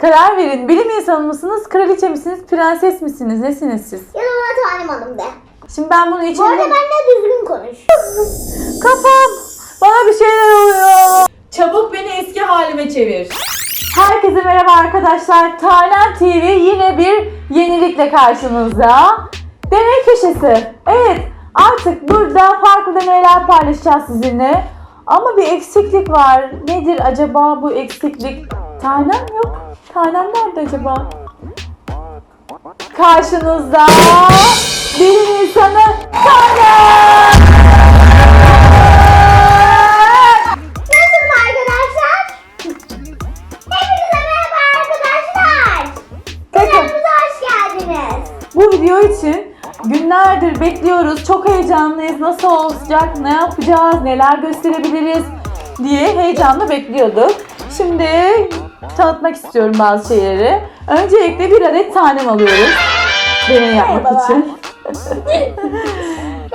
Karar verin. Bilim insanı mısınız, kraliçe misiniz, prenses misiniz? Nesiniz siz? Ya da bana tanem hanım de. Şimdi ben bunu Bu içinde... arada benimle düzgün konuş. Kafam! Bana bir şeyler oluyor. Çabuk beni eski halime çevir. Herkese merhaba arkadaşlar. Tanem TV yine bir yenilikle karşınızda. Deney köşesi. Evet artık burada farklı deneyler paylaşacağız sizinle. Ama bir eksiklik var. Nedir acaba bu eksiklik? Tanem yok. Tanem nerede acaba? Karşınızda bilim insanı Tanem! Nasılsın arkadaşlar? Hepinize merhaba arkadaşlar. Kanalımıza hoş geldiniz. bu video için günlerdir bekliyoruz. Çok heyecanlıyız. Nasıl olacak? Ne yapacağız? Neler gösterebiliriz? diye heyecanla bekliyorduk. Şimdi tanıtmak istiyorum bazı şeyleri. Öncelikle bir adet tanem alıyoruz. Deney yapmak için.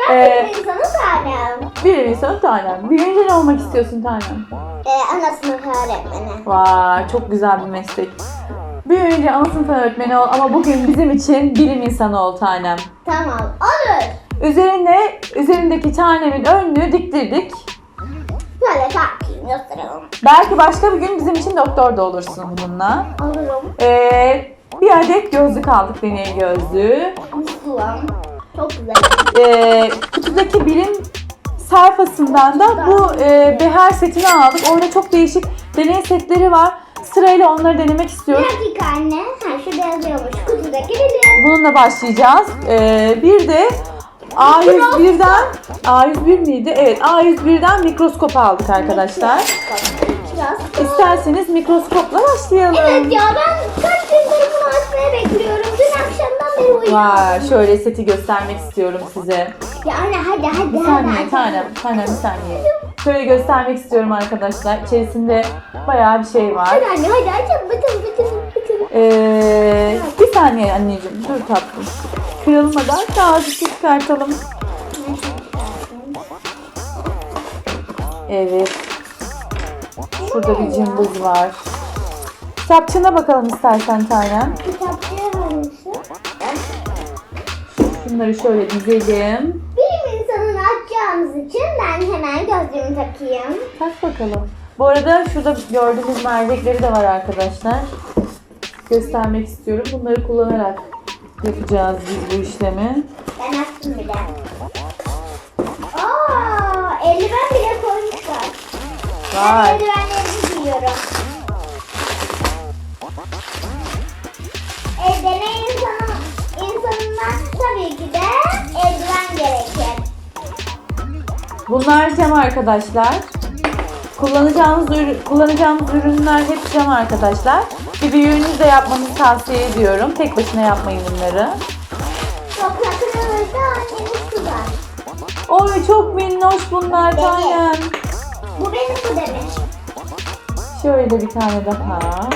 Ben Ee, bir insanın tanem. Bir insan tanem. Büyüyünce ne olmak istiyorsun tanem? Ee, ana sınıf öğretmeni. Vay çok güzel bir meslek. Büyüyünce ana sınıf öğretmeni ol ama bugün bizim için bilim insanı ol tanem. Tamam olur. Üzerine, üzerindeki tanemin önlüğü diktirdik. Takayım gösterelim. Belki başka bir gün bizim için doktor da olursun bununla. Alırım. Ee, bir adet gözlük aldık deney gözlüğü. Musluğum. Çok güzel. Ee, kutudaki bilim sayfasından da bu e, beher setini aldık. Orada çok değişik deney setleri var. Sırayla onları denemek Bir istiyoruz. dakika anne. Ha şurada yazıyormuş. Kutudaki bilim. Bununla başlayacağız. Ee, bir de A101'den A101 miydi? Evet A101'den mikroskop aldık arkadaşlar. Biraz. İsterseniz mikroskopla başlayalım. Evet ya ben kaç gündür bunu açmaya bekliyorum. Dün akşamdan beri uyuyorum. Vay, şöyle seti göstermek istiyorum size. Ya anne hadi hadi Bir saniye tanem, tanem bir saniye. Şöyle göstermek istiyorum arkadaşlar. İçerisinde bayağı bir şey var. Hadi anne hadi açalım bakalım bakalım bakalım. Ee, bir saniye anneciğim, dur tatlım. Kırılmadan azıcık çıkartalım. Evet. Şurada bir cımbız var. Kitapçığına bakalım istersen tanem. Kitapçıya hangisi? Şunları şöyle dizelim. Bilim insanını açacağımız için ben hemen gözlüğümü takayım. Tak bakalım. Bu arada şurada gördüğünüz mercekleri de var arkadaşlar. Göstermek istiyorum. Bunları kullanarak yapacağız biz bu işlemi. Ben açtım bile. Aa, eldiven bile. Ben Vay. eldivenlerimi giyiyorum. E, insanından tabii ki de eldiven gerekir. Bunlar cam arkadaşlar. Kullanacağınız ürün, kullanacağımız ürünler hep cam arkadaşlar. Bir büyüğünüz de yapmanızı tavsiye ediyorum. Tek başına yapmayın bunları. Yoksa kırılırsa anneniz kızar. Oy çok minnoş bunlar Benim. tanem. Bu benim bu. Şöyle bir tane daha.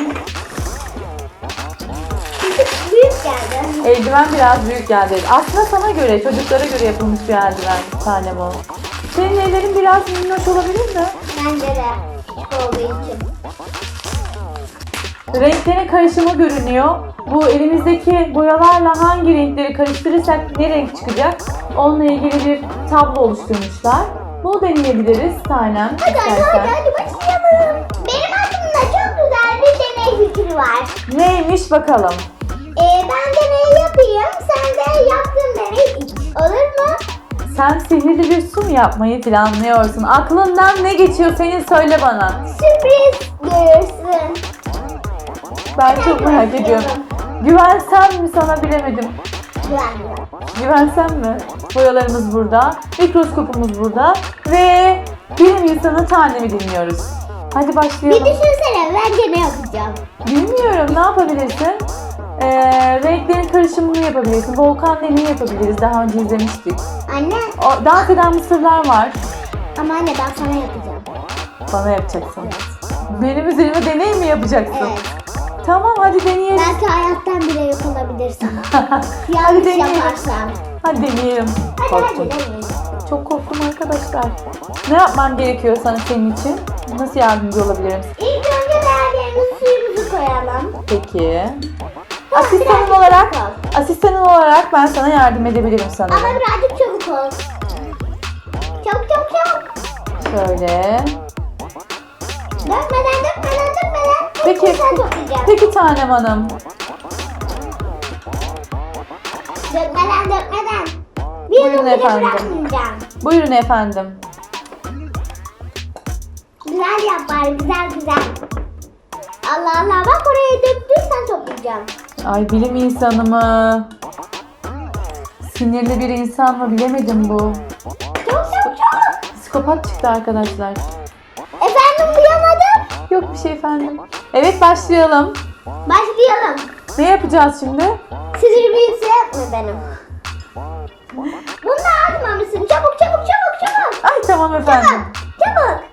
Büyük geldi. Eldiven biraz büyük geldi. Aslında sana göre, çocuklara göre yapılmış bir eldiven tanem o. Senin ellerin biraz minnoş olabilir mi? Bence de olduğu için. Renklerin karışımı görünüyor. Bu elimizdeki boyalarla hangi renkleri karıştırırsak ne renk çıkacak? Onunla ilgili bir tablo oluşturmuşlar. Bunu deneyebiliriz tanem. Hadi hadi hadi başlayalım. Benim aklımda çok güzel bir deney fikri var. Neymiş bakalım. Ee, ben deney yapayım, sen de yaptığın deneyi iç. Olur mu? Sen sihirli bir su mu yapmayı planlıyorsun? Aklından ne geçiyor senin söyle bana. Sürpriz görürsün. Ben çok merak ediyorum. Güvensem mi sana bilemedim. Güvenmiyorum. Mi? Boyalarımız burada, mikroskopumuz burada ve bilim insanı tanemi dinliyoruz. Hadi Bir başlayalım. düşünsene ben ne yapacağım. Bilmiyorum ne yapabilirsin? Ee, renklerin karışımını yapabilirsin. Volkan deneyi yapabiliriz. Daha önce izlemiştik. Anne O, dans eden mısırlar var. ama anne ben sana yapacağım. Bana yapacaksın. Benim üzerime deney mi yapacaksın? Evet. Tamam hadi deneyelim. Belki hayattan bile yok olabilir sana. hadi Yanlış deneyelim. Hadi deneyelim. Hadi Korktum. hadi deneyelim. Çok korktum arkadaşlar. Ne yapmam gerekiyor sana senin için? Nasıl yardımcı olabilirim? İlk önce verdiğimiz suyumuzu koyalım. Peki. Ha, Asistanın birazcık olarak, çabuk ol. asistanın olarak ben sana yardım edebilirim Ama sanırım. birazcık çabuk ol. Çabuk çabuk çabuk. Şöyle. Dökmeden dökmeden. Peki. Toplayacaksın. Peki tanem hanım. Dökmeden dökmeden. Bir Buyurun bile efendim. bırakmayacağım. Buyurun efendim. Güzel yap bari güzel güzel. Allah Allah bak oraya döktün sen toplayacaksın. Ay bilim insanı mı? Sinirli bir insan mı bilemedim bu. Çabuk çabuk çabuk. Psikopat çıktı arkadaşlar. Efendim duyamadım. Yok bir şey efendim. Evet başlayalım. Başlayalım. Ne yapacağız şimdi? Sinir büyüsü yapma benim. Bunu da atmamışsın. Çabuk çabuk çabuk çabuk. Ay tamam efendim. Çabuk.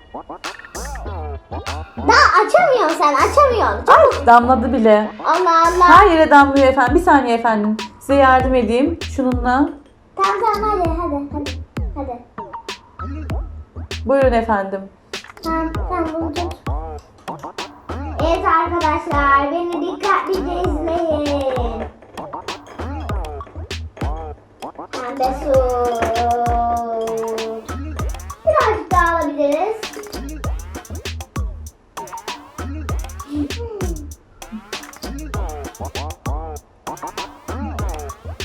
Daha açamıyorsun sen açamıyorsun. Ay damladı bile. Allah Allah. Her yere damlıyor efendim. Bir saniye efendim. Size yardım edeyim. Şununla. Tamam tamam hadi hadi hadi. Hadi. Buyurun efendim. Tamam tamam tut. Evet arkadaşlar beni dikkatlice izleyin. Pembe su. Birazcık daha alabiliriz.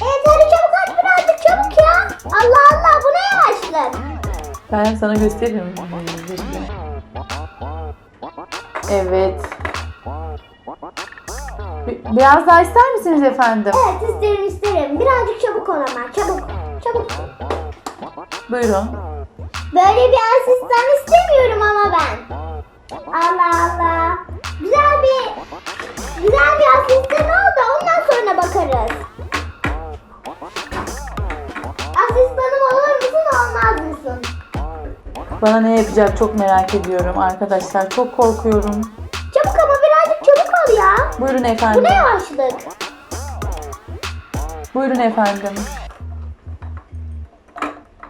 Evet hadi çabuk aç birazcık çabuk ya. Allah Allah bu ne yavaşlık. Ben sana gösteririm. Evet. Bi- Biraz daha ister misiniz efendim? Evet isterim isterim. Birazcık çabuk ol ama çabuk. Çabuk. Buyurun. Böyle bir asistan istemiyorum ama ben. Allah Allah. Güzel bir güzel bir asistan ol da ondan sonra bakarız. Asistanım olur musun olmaz mısın? Bana ne yapacak çok merak ediyorum arkadaşlar. Çok korkuyorum. Buyurun Bu efendim. ne yavaşlık? Buyurun efendim.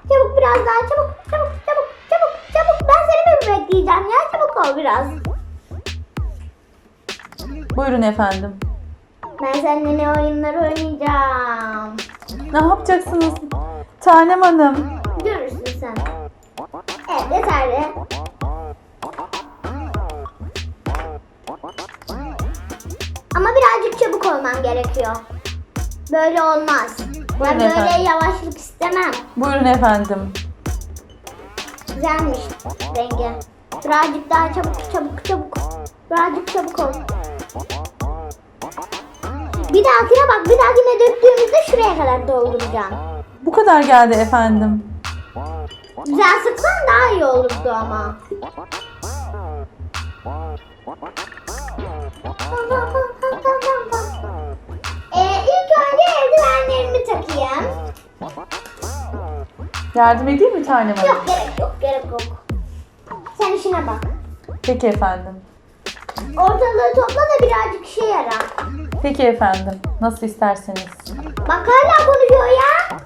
Çabuk biraz daha çabuk çabuk çabuk çabuk çabuk. Ben seni mi bekleyeceğim ya çabuk ol biraz. Buyurun efendim. Ben seninle ne oyunlar oynayacağım. Ne yapacaksınız? Tanem Hanım. Görürsün sen. Evet yeterli. Ama birazcık çabuk olmam gerekiyor. Böyle olmaz. Buyurun ben böyle efendim. yavaşlık istemem. Buyurun efendim. Güzelmiş rengi. Birazcık daha çabuk çabuk çabuk. Birazcık çabuk ol. Bir dahakine bak bir dahakine döktüğümüzde şuraya kadar dolduracağım. Bu kadar geldi efendim. Güzel sıksan daha iyi olurdu ama. Yardım edeyim mi Tanem Hanım? Yok gerek yok gerek yok. Sen işine bak. Peki efendim. Ortalığı topla da birazcık işe yara. Peki efendim. Nasıl isterseniz. Bak hala konuşuyor ya.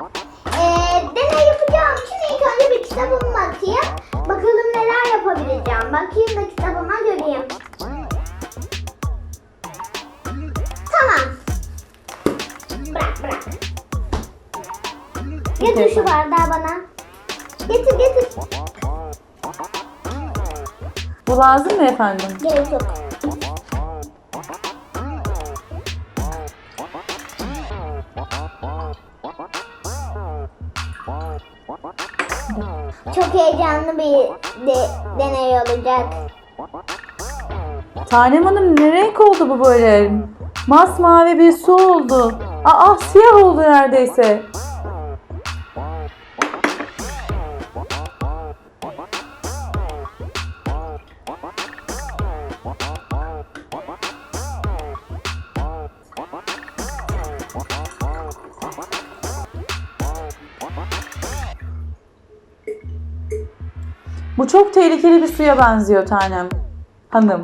Ee, deney yapacağım için ilk önce bir kitabıma bakayım. Bakalım neler yapabileceğim. Bakayım da kitabıma göreyim. Getir şu bardağı bana. Getir getir. Bu lazım mı efendim? Gerek yok. Çok heyecanlı bir de- deney olacak. Tanem Hanım ne renk oldu bu böyle? Masmavi bir su oldu. Aa siyah oldu neredeyse. Bu çok tehlikeli bir suya benziyor tanem. Hanım.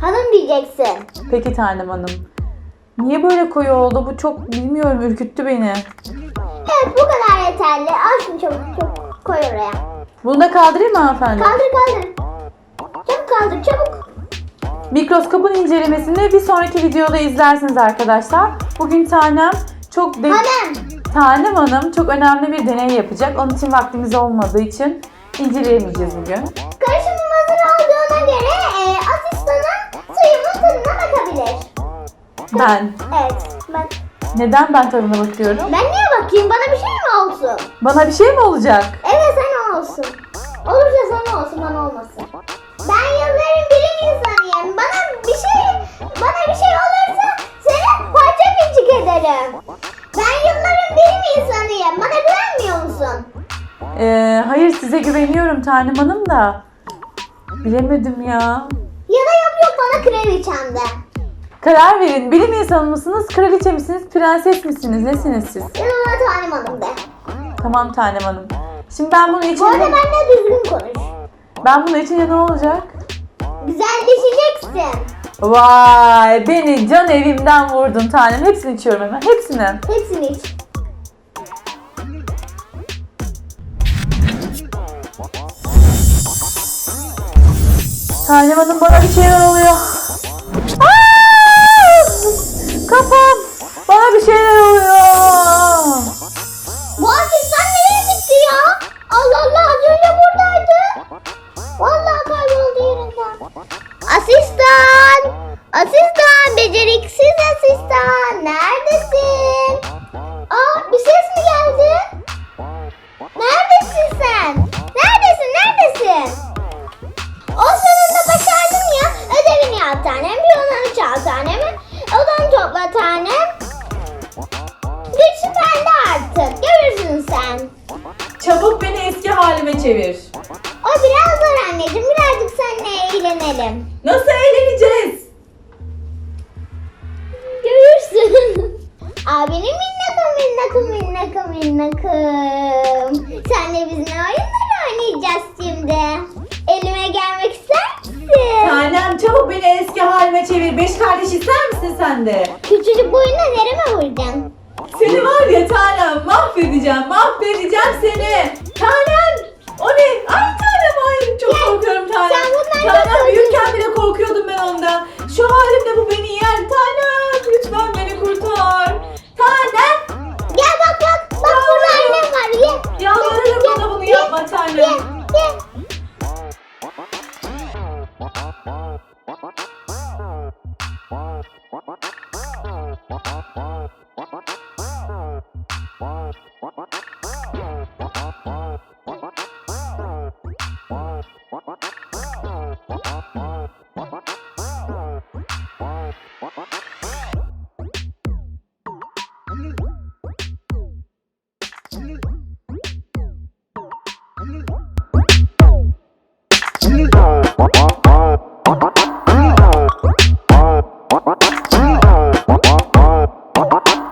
Hanım diyeceksin. Peki tanem hanım. Niye böyle koyu oldu? Bu çok bilmiyorum ürküttü beni. Evet bu kadar yeterli. Al şunu çabuk çabuk koy oraya. Bunu da kaldırayım mı hanımefendi? Kaldır kaldır. Çabuk kaldır çabuk. Mikroskopun incelemesini bir sonraki videoda izlersiniz arkadaşlar. Bugün Tanem çok de- Hanım. Tanem Hanım çok önemli bir deney yapacak. Onun için vaktimiz olmadığı için inceleyemeyeceğiz bugün. Karışımın hazır olduğuna göre e, asistanın suyumun tadına bakabilir. Ben. Evet. Ben, Neden ben tadına bakıyorum? ben niye bakayım? Bana bir şey mi olsun? Bana bir şey mi olacak? Evet sen olsun. Olursa sen olsun bana olmasın. Güveniyorum Tanem Hanım da. Bilemedim ya. Ya da yok bana kraliçem de. Karar verin. Bilim insanı mısınız, kraliçe misiniz, prenses misiniz? Nesiniz siz? Ya da bana tanem hanım de. Tamam Tanem Hanım. Şimdi ben bunun için... Bu arada benimle düzgün konuş. Ben bunun için ne olacak? Güzel düşeceksin. Vay beni can evimden vurdun tanem. Hepsini içiyorum hemen. Hepsini. Hepsini iç. Tanem Hanım bana bir şeyler oluyor. Minnakum. Senle biz ne oyunlar oynayacağız şimdi? Elime gelmek ister misin? Tanem çabuk beni eski halime çevir. Beş kardeş ister misin sen de? Küçücük boyuna nereme vuracaksın? Seni var ya tanem mahvedeceğim. Mahvedeceğim seni. Tanem. O ne? Ay tanem hayır çok korkuyorum tanem. Sen bundan tanem büyürken bile korkuyordum ben ondan. Şu halimde bu beni